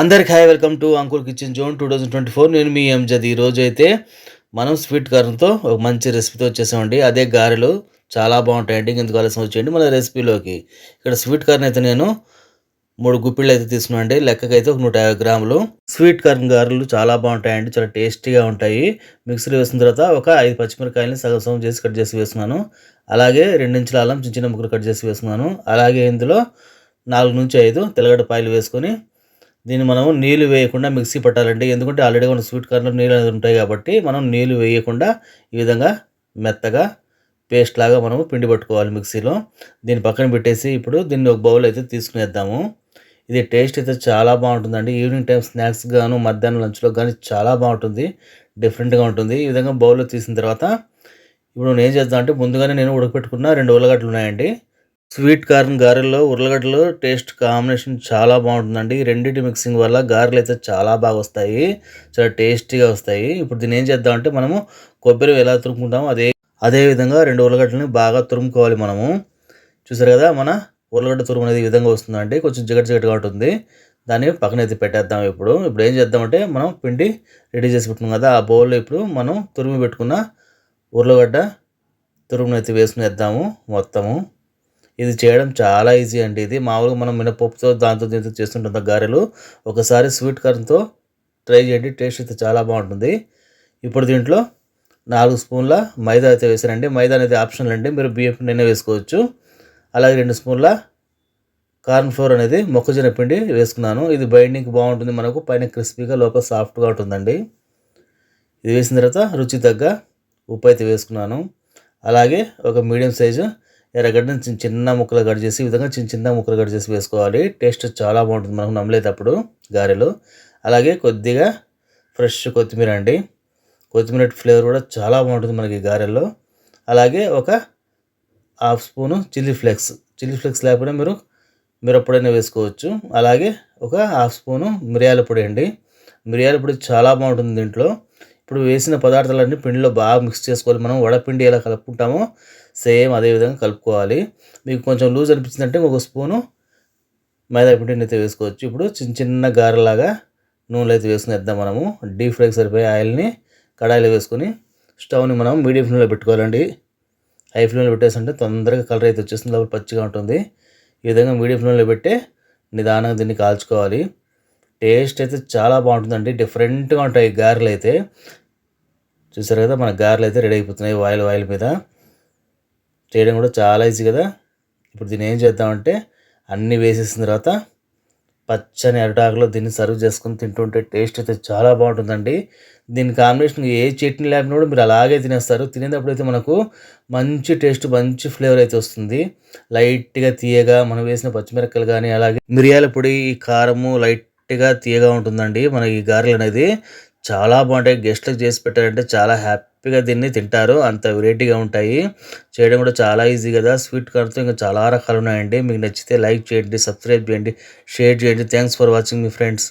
అందరికి hi welcome to uncle kitchen zone two thousand twenty four. నేను మీ ఎంజద్ ఈరోజు అయితే మనం స్వీట్ కార్న్తో ఒక మంచి రెసిపీతో వచ్చేసామండి. అదే గారెలు చాలా బాగుంటాయండి. ఇంకెందుకు ఆలస్యం వచ్చేయండి. మన రెసిపీలోకి. ఇక్కడ స్వీట్ కార్న్ అయితే నేను మూడు గుప్పిళ్ళు అయితే తీసుకున్నాను అండి లెక్కకైతే ఒక నూట యాభై గ్రాములు. స్వీట్ కార్న్ గారెలు చాలా బాగుంటాయండి. చాలా టేస్టీగా ఉంటాయి. మిక్సీలో వేసిన తర్వాత ఒక ఐదు పచ్చిమిరకాయలని సగం సగం చేసి కట్ చేసి వేసుకున్నాను. అలాగే రెండించుల అల్లం చిన్న చిన్న ముక్కలు కట్ చేసి వేసుకున్నాను. అలాగే ఇందులో నాలుగు నుంచి ఐదు తెల్లగడ్డ పాయలు వేసుకొని దీన్ని మనం నీళ్ళు వేయకుండా మిక్సీ పట్టాలండి. ఎందుకంటే ఆల్రెడీ మన స్వీట్ కార్న్లో నీళ్ళు అనేది ఉంటాయి కాబట్టి మనం నీళ్ళు వేయకుండా ఈ విధంగా మెత్తగా పేస్ట్ లాగా మనము పిండి పట్టుకోవాలి మిక్సీలో. దీన్ని పక్కన పెట్టేసి ఇప్పుడు దీన్ని ఒక బౌల్ అయితే తీసుకునేద్దాము. ఇది టేస్ట్ అయితే చాలా బాగుంటుందండి. ఈవినింగ్ టైం స్నాక్స్ గాను మధ్యాహ్నం లంచ్లో కానీ చాలా బాగుంటుంది. డిఫరెంట్గా ఉంటుంది. ఈ విధంగా బౌల్లో తీసిన తర్వాత ఇప్పుడు నేను ఏం చేద్దాం అంటే ముందుగానే నేను ఉడకపెట్టుకున్న రెండు ఉల్లగడ్డలు ఉన్నాయండి. స్వీట్ కార్న్ గారెల్లో ఉర్లగడ్డలు టేస్ట్ కాంబినేషన్ చాలా బాగుంటుందండి. రెండింటి మిక్సింగ్ వల్ల గారెలు అయితే చాలా బాగా వస్తాయి. చాలా టేస్టీగా వస్తాయి. ఇప్పుడు దీన్ని ఏం చేద్దామంటే మనము కొబ్బరి ఎలా తురుముకుంటామో అదే అదే విధంగా రెండు ఉర్లగడ్డలని బాగా తురుముకోవాలి మనము. చూసారు కదా మన ఉర్లగడ్డ తురుము అనేది ఈ విధంగా వస్తుందండి. కొంచెం జిగట జిగటగా ఉంటుంది. దాన్ని పక్కన అయితే పెట్టేద్దాం ఇప్పుడు. ఇప్పుడు ఏం చేద్దామంటే మనం పిండి రెడీ చేసి పెట్టుకున్నాం కదా ఆ బౌల్లో ఇప్పుడు మనం తురిమి పెట్టుకున్న ఉర్లగడ్డ తురుమును వేసుకుని వేద్దాము మొత్తము. ఇది చేయడం చాలా ఈజీ అండి. ఇది మామూలుగా మనం మినపప్పుతో దాంతో దీంతో చేస్తుంటాం గారెలు ఒకసారి స్వీట్ కార్న్తో ట్రై చేయండి టేస్ట్ అయితే చాలా బాగుంటుంది. ఇప్పుడు దీంట్లో నాలుగు స్పూన్ల మైదా అయితే వేసానండి మైదా అనేది ఆప్షనల్ అండి. మీరు బియ్యం పిండి వేసుకోవచ్చు. అలాగే రెండు స్పూన్ల కార్న్ ఫ్లోర్ అనేది మొక్కజొన్న పిండి వేసుకున్నాను. ఇది బైండింగ్ బాగుంటుంది మనకు పైన క్రిస్పీగా లోపల సాఫ్ట్గా ఉంటుందండి. ఇది వేసిన తర్వాత రుచి తగ్గ ఉప్పు అయితే వేసుకున్నాను. అలాగే ఒక మీడియం సైజు ఎర్రగడ్డని చిన్న చిన్న ముక్కలు కట్ చేసి ఈ విధంగా చిన్న చిన్న ముక్కలు కట్ చేసి వేసుకోవాలి. టేస్ట్ చాలా బాగుంటుంది. మనకు నమ్మలేటప్పుడు గారెలు. అలాగే కొద్దిగా ఫ్రెష్ కొత్తిమీర అండి. కొత్తిమీర ఫ్లేవర్ కూడా చాలా బాగుంటుంది మనకి గారెల్లో. అలాగే ఒక half spoon chilli flakes. Chilli flakes లేకపోతే మీరు మిరప్పొడైనా వేసుకోవచ్చు. అలాగే ఒక హాఫ్ స్పూను మిరియాల పొడి అండి. మిరియాల పొడి చాలా బాగుంటుంది దీంట్లో. ఇప్పుడు వేసిన పదార్థాలన్నీ పిండిలో బాగా మిక్స్ చేసుకోవాలి. మనం వడపిండి ఎలా కలుపుకుంటామో సేమ్ అదే విధంగా కలుపుకోవాలి. మీకు కొంచెం లూజ్ అనిపించిందంటే ఒక స్పూను మైదా పిండిని అయితే వేసుకోవచ్చు. ఇప్పుడు చిన్న చిన్న గారెలాగా నూనెలో అయితే వేసుకునేద్దాం మనము. డీప్ ఫ్రైకి సరిపోయే ఆయిల్ని కడాయిలో వేసుకొని స్టవ్ని మనం మీడియం ఫ్లేమ్లో పెట్టుకోవాలండి. హై ఫ్లేమ్లో పెట్టేసంటే తొందరగా కలర్ అయితే వచ్చేస్తుంది. లోపల పచ్చిగా ఉంటుంది. ఈ విధంగా మీడియం ఫ్లేమ్లో పెట్టే నిదానంగా దీన్ని కాల్చుకోవాలి. టేస్ట్ అయితే చాలా బాగుంటుందండి. డిఫరెంట్గా ఉంటాయి గారెలు అయితే. చూసారు కదా మన గారెలు అయితే రెడీ అయిపోతున్నాయి. ఆయిల్ ఆయిల్ మీద. చేయడం కూడా చాలా ఈజీ కదా. ఇప్పుడు దీన్ని ఏం చేద్దామంటే అన్నీ వేసేసిన తర్వాత పచ్చని అరటాకులో దీన్ని సర్వ్ చేసుకొని తింటుంటే టేస్ట్ అయితే చాలా బాగుంటుందండి. దీని కాంబినేషన్ ఏ చట్నీ లేకుండా కూడా మీరు అలాగే తినేస్తారు. తినేటప్పుడు అయితే మనకు మంచి టేస్ట్ మంచి ఫ్లేవర్ అయితే వస్తుంది. లైట్గా తీయగా మనం వేసిన పచ్చిమిరపకాయలు కానీ అలాగే మిరియాల పొడి ఈ కారము లైట్గా తీయగా ఉంటుందండి. మన ఈ గారెలు అనేది చాలా బాగుంటాయి. గెస్ట్లకు చేసి పెట్టారంటే చాలా హ్యాపీ హ్యాపీగా దీన్ని తింటారు. అంత వెరైటీగా ఉంటాయి. చేయడం కూడా చాలా ఈజీ కదా. స్వీట్ కార్న్తో ఇంకా చాలా రకాలు ఉన్నాయండి మీకు నచ్చితే లైక్ చేయండి సబ్స్క్రైబ్ చేయండి షేర్ చేయండి. థ్యాంక్స్ ఫర్ వాచింగ్ మీ ఫ్రెండ్స్.